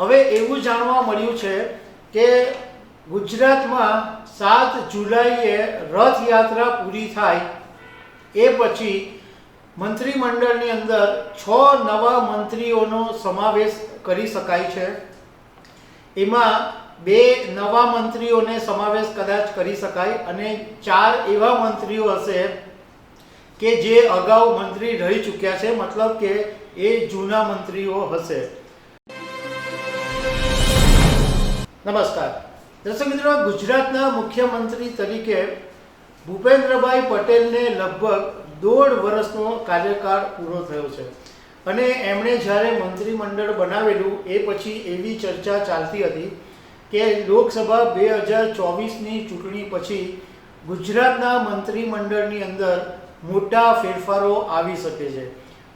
હવે એવું જાણવા મળ્યું છે કે ગુજરાતમાં સાત જુલાઈએ રથયાત્રા પૂરી થાય એ પછી મંત્રીમંડળની અંદર છ નવા મંત્રીઓનો સમાવેશ કરી શકાય છે. એમાં બે નવા મંત્રીઓને સમાવેશ કદાચ કરી શકાય અને ચાર એવા મંત્રીઓ હશે કે જે અગાઉ મંત્રી રહી ચૂક્યા છે, મતલબ કે એ જૂના મંત્રીઓ હશે. નમસ્કાર. દર્શક મિત્રો, ગુજરાતના મુખ્યમંત્રી તરીકે ભૂપેન્દ્રભાઈ પટેલને લગભગ દોઢ વર્ષનો કાર્યકાળ પૂરો થયો છે અને એમણે જ્યારે મંત્રીમંડળ બનાવેલું, એ પછી એવી ચર્ચા ચાલતી હતી કે લોકસભા બે હજાર ચોવીસની ચૂંટણી પછી ગુજરાતના મંત્રીમંડળની અંદર મોટા ફેરફારો આવી શકે છે.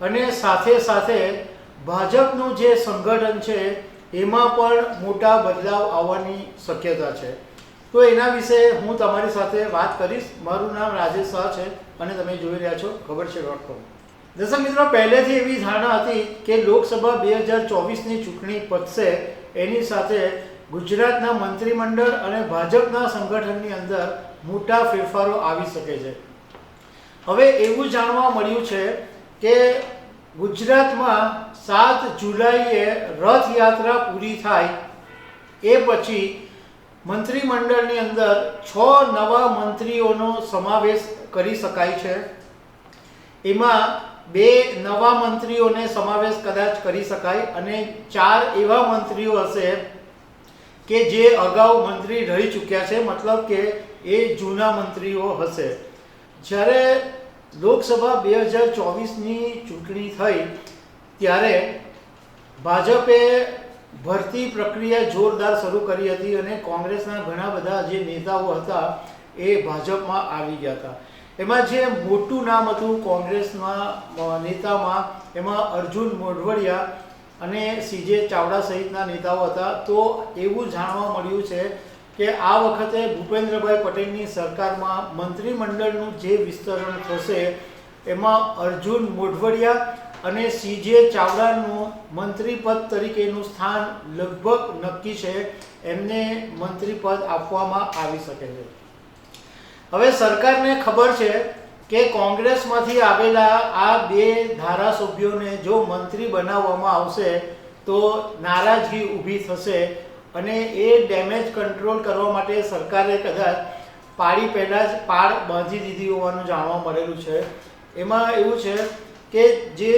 અને સાથે સાથે ભાજપનું જે સંગઠન છે એમાં પણ મોટા બદલાવ આવવાની શક્યતા છે. તો એના વિશે હું તમારી સાથે વાત કરીશ. મારું નામ રાજેશ શાહ છે અને તમે જોઈ રહ્યા છો ખબર છે ડોટ કોમ દર્શક મિત્રો, પહેલેથી એવી ધારણા હતી કે લોકસભા બે હજાર ચોવીસની ચૂંટણી પતશે. એની સાથે ગુજરાતના મંત્રીમંડળ અને ભાજપના સંગઠનની અંદર મોટા ફેરફારો આવી શકે છે. હવે એવું જાણવા મળ્યું છે કે ગુજરાતમાં સાત જુલાઈએ રથયાત્રા પૂરી થાય એ પછી મંત્રીમંડળની અંદર છ નવા મંત્રીઓનો સમાવેશ કરી શકાય છે. એમાં બે નવા મંત્રીઓને સમાવેશ કદાચ કરી શકાય અને ચાર એવા મંત્રીઓ હશે કે જે અગાઉ મંત્રી રહી ચૂક્યા છે, મતલબ કે એ જૂના મંત્રીઓ હશે. જ્યારે લોકસભા બે હજાર ચોવીસની ચૂંટણી થઈ ત્યારે ભાજપે ભરતી પ્રક્રિયા જોરદાર શરૂ કરી હતી અને કોંગ્રેસના ઘણા બધા જે નેતાઓ હતા એ ભાજપમાં આવી ગયા હતા. એમાં જે મોટું નામ હતું કોંગ્રેસમાં નેતામાં, એમાં અર્જુન મોઢવડિયા અને સીજે ચાવડા સહિતના નેતાઓ હતા. તો એવું જાણવા મળ્યું છે કે આ વખતે ભૂપેન્દ્રભાઈ પટેલની સરકારમાં મંત્રીમંડળનું જે વિસ્તરણ થશે, એમાં અર્જુન મોઢવડિયા અને સીજે ચાવડાનું મંત્રી પદ તરીકેનું સ્થાન લગભગ નક્કી છે. એમને મંત્રી પદ આપવામાં આવી શકે છે. હવે સરકારને ખબર છે કે કોંગ્રેસમાંથી આવેલા આ બે ધારાસભ્યોને જો મંત્રી બનાવવામાં આવશે તો નારાજગી ઊભી થશે અને એ ડેમેજ કંટ્રોલ કરવા માટે સરકારે કદાચ પાળી પહેલાં જ પાળ બાંધી દીધી હોવાનું જાણવા મળેલું છે. એમાં એવું છે કે જે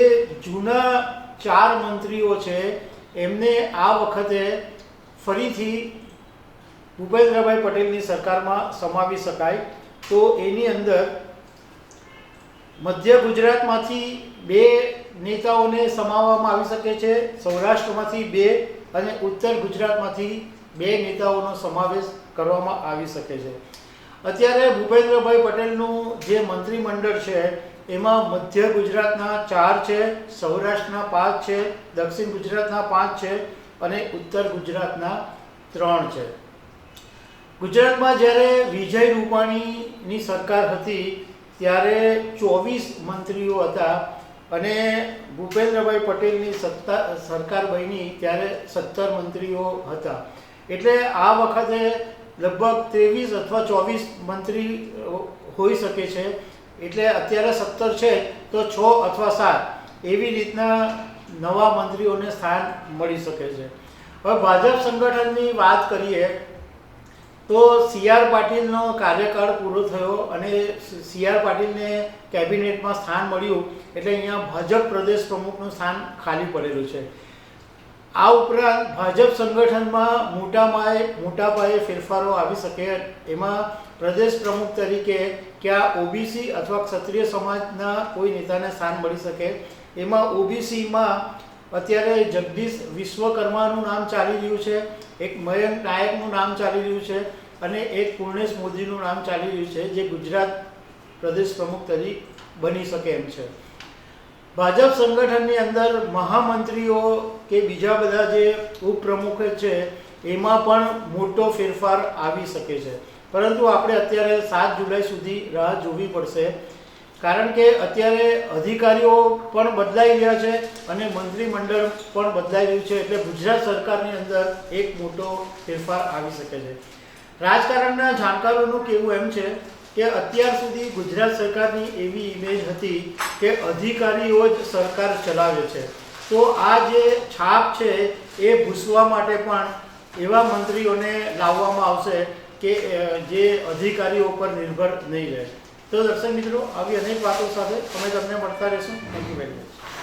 જૂના ચાર મંત્રીઓ છે, એમને આ વખતે ફરીથી ભૂપેન્દ્રભાઈ પટેલની સરકારમાં સમાવી શકાય. તો એની અંદર મધ્ય ગુજરાતમાંથી બે નેતાઓને સમાવવામાં આવી શકે છે, સૌરાષ્ટ્રમાંથી બે અને ઉત્તર ગુજરાતમાંથી બે નેતાઓનો સમાવેશ કરવામાં આવી શકે છે. અત્યારે ભૂપેન્દ્રભાઈ પટેલનું જે મંત્રીમંડળ છે એમાં મધ્ય ગુજરાતના ચાર છે, સૌરાષ્ટ્રના પાંચ છે, દક્ષિણ ગુજરાતના પાંચ છે અને ઉત્તર ગુજરાતના ત્રણ છે. ગુજરાતમાં જ્યારે વિજય રૂપાણીની સરકાર હતી, ત્યારે ચોવીસ મંત્રીઓ હતા અને ભૂપેન્દ્રભાઈ પટેલની સત્તા, સરકાર બની ત્યારે સત્તર મંત્રીઓ હતા. એટલે આ વખતે લગભગ ત્રેવીસ અથવા ચોવીસ મંત્રી હોઈ શકે છે. એટલે અત્યારે સત્તર છે, તો છ અથવા સાત, એવી રીતના નવા મંત્રીઓને સ્થાન મળી શકે છે. હવે ભાજપ સંગઠનની વાત કરીએ, તો સી આર પાટીલનો કાર્યકાળ પૂરો થયો અને સી આર પાટીલને કેબિનેટમાં સ્થાન મળ્યું, એટલે અહીંયા ભાજપ પ્રદેશ પ્રમુખનું સ્થાન ખાલી પડેલું છે. આ ઉપરાંત ભાજપ સંગઠનમાં મોટા પાયે મોટા પાયે ફેરફારો આવી શકે એમાં પ્રદેશ પ્રમુખ તરીકે ક્યાં ઓબીસી અથવા ક્ષત્રિય સમાજના કોઈ નેતાને સ્થાન મળી શકે? એમાં ઓબીસીમાં અત્યારે જગદીશ વિશ્વકર્માનું નામ ચાલી રહ્યું છે, એક મયંક નાયકનું નામ ચાલી રહ્યું છે અને એક પૂર્ણેશ મોદીનું નામ ચાલી રહ્યું છે, જે ગુજરાત પ્રદેશ પ્રમુખ તરીકે બની શકે એમ છે. ભાજપ સંગઠનની અંદર મહામંત્રીઓ કે બીજા બધા જે ઉપપ્રમુખ છે, એમાં પણ મોટો ફેરફાર આવી શકે છે. પરંતુ આપણે અત્યારે સાત જુલાઈ સુધી રાહ જોવી પડશે. કારણ કે અત્યારે અધિકારીઓ પણ બદલાઈ રહ્યા છે અને મંત્રીમંડળ પણ બદલાઈ રહ્યું છે, એટલે ગુજરાત સરકારની અંદર એક મોટો ફેરફાર આવી શકે છે. રાજકારણના જાણકારોનું કેવું એમ છે કે અત્યાર સુધી ગુજરાત સરકારની એવી ઇમેજ હતી કે અધિકારીઓ જ સરકાર ચલાવે છે. તો આ જે છાપ છે એ ભૂસવા માટે પણ એવા મંત્રીઓને લાવવામાં આવશે કે જે અધિકારીઓ પર નિર્ભર નહીં રહે. તો દર્શક મિત્રો, આવી અનેક વાતો સાથે અમે તમને મળતા રહીશું. Thank you very much